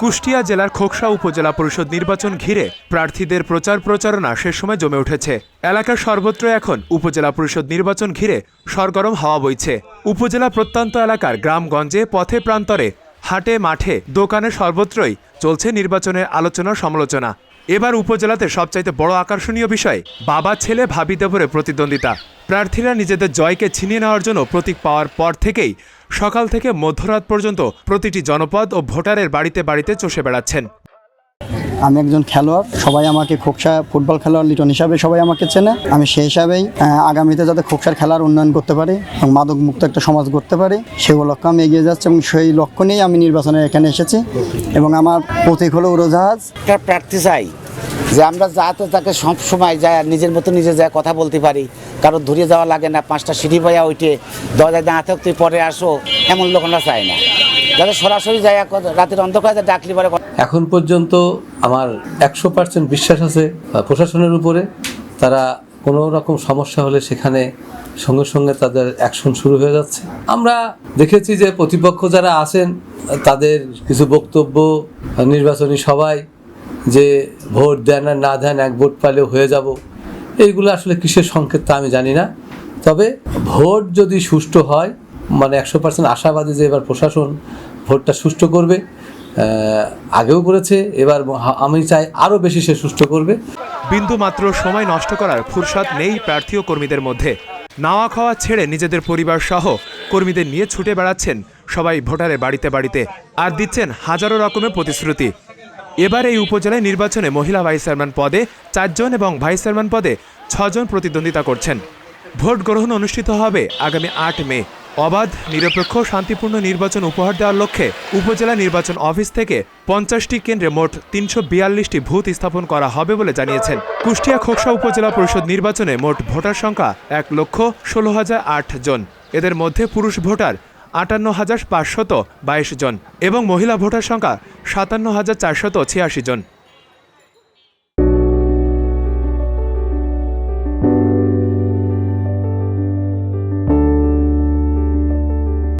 কুষ্টিয়া জেলার খোকসা উপজেলা পরিষদ নির্বাচন ঘিরে প্রার্থীদের প্রচার প্রচারণা সে সময় জমে উঠেছে। এলাকার সর্বত্র এখন উপজেলা পরিষদ নির্বাচন ঘিরে সরগরম হাওয়া বইছে। উপজেলা প্রত্যন্ত এলাকার গ্রামগঞ্জে, পথে প্রান্তরে, হাটে মাঠে, দোকানে সর্বত্রই চলছে নির্বাচনের আলোচনা সমালোচনা। এবার উপজেলাতে সবচাইতে বড় আকর্ষণীয় বিষয়, বাবা, ছেলে, ভাবি দেবরে প্রতিদ্বন্দ্বিতা। প্রার্থীরা নিজেদের জয়কে ছিনিয়ে নেওয়ার জন্য প্রতীক পাওয়ার পর থেকেই সকাল থেকে মধ্যরাত পর্যন্ত প্রতিটি জনপদ ও ভোটারের বাড়িতে বাড়িতে চষে বেড়াচ্ছেন। আমি একজন খেলোয়াড় সবাই আমাকে খোকসা ফুটবল খেলোয়াড় লিটন হিসাবে সবাই আমাকে চেনে। আমি সেই হিসাবেই আগামীতে যাতে খোকসার খেলার উন্নয়ন করতে পারি এবং মাদক মুক্ত একটা সমাজ করতে পারি সেই লক্ষ্য আমি এগিয়ে যাচ্ছি এবং সেই লক্ষ্য নিয়েই আমি নির্বাচনে এখানে এসেছি। এবং আমার প্রতীক হলো উড়োজাহাজ। প্রার্থী চাই। যে আমরা যাতে তাকে সব সময় যায় নিজের মতো নিজে যায় কথা বলতে পারি, কারও ধরে যাওয়া লাগে না, পাঁচটা সিঁড়ি পাইয়া ওইটে দরজায় দাঁড়াতে তুই পরে আসো, এমন লোক আমরা চাই না। যাতে সরাসরি যায় রাতের অন্ধকারে ডাকলি পরে এখন পর্যন্ত আমার একশো পার্সেন্ট বিশ্বাস আছে প্রশাসনের উপরে। তারা কোনো রকম সমস্যা হলে সেখানে সঙ্গে সঙ্গে তাদের অ্যাকশন শুরু হয়ে যাচ্ছে। আমরা দেখেছি যে প্রতিপক্ষ যারা আছেন, তাদের কিছু বক্তব্য, নির্বাচনী সভায় যে ভোট দেন আর না দেন, এক ভোট পালেও হয়ে যাব। এইগুলো আসলে কিসের সংকেত তা আমি জানি না। তবে ভোট যদি সুষ্ঠু হয় মানে একশো পার্সেন্ট আশাবাদী যে এবার প্রশাসন ভোটটা সুষ্ঠু করবে আগেও করেছে, এবার আমি চাই আরও বেশি সে সুষ্ঠু করবে। বিন্দু মাত্র সময় নষ্ট করার ফুরসাদ নেই প্রার্থী ও কর্মীদের মধ্যে। নাওয়া খাওয়া ছেড়ে নিজেদের পরিবার সহ কর্মীদের নিয়ে ছুটে বেড়াচ্ছেন সবাই ভোটারের বাড়িতে বাড়িতে। আর দিচ্ছেন হাজারো রকমের প্রতিশ্রুতি। এবার এই উপজেলায় নির্বাচনে মহিলা ভাইস চেয়ারম্যান পদে চারজন এবং ভাইস চেয়ারম্যান পদে ছজন প্রতিদ্বন্দ্বিতা করছেন। ভোট গ্রহণ অনুষ্ঠিত হবে আগামী আট মে। অবাধ, নিরপেক্ষ, শান্তিপূর্ণ নির্বাচন উপহার দেওয়ার লক্ষ্যে উপজেলা নির্বাচন অফিস থেকে পঞ্চাশটি কেন্দ্রে মোট তিনশো বিয়াল্লিশটি ভূত স্থাপন করা হবে বলে জানিয়েছেন। কুষ্টিয়া খোকসা উপজেলা পরিষদ নির্বাচনে মোট ভোটার সংখ্যা এক লক্ষ ষোলো হাজার আট জন এদের মধ্যে পুরুষ ভোটার আটান্ন হাজার পাঁচশত বাইশ জন এবং মহিলা ভোটার সংখ্যা সাতান্ন হাজার চারশত ছিয়াশি জন।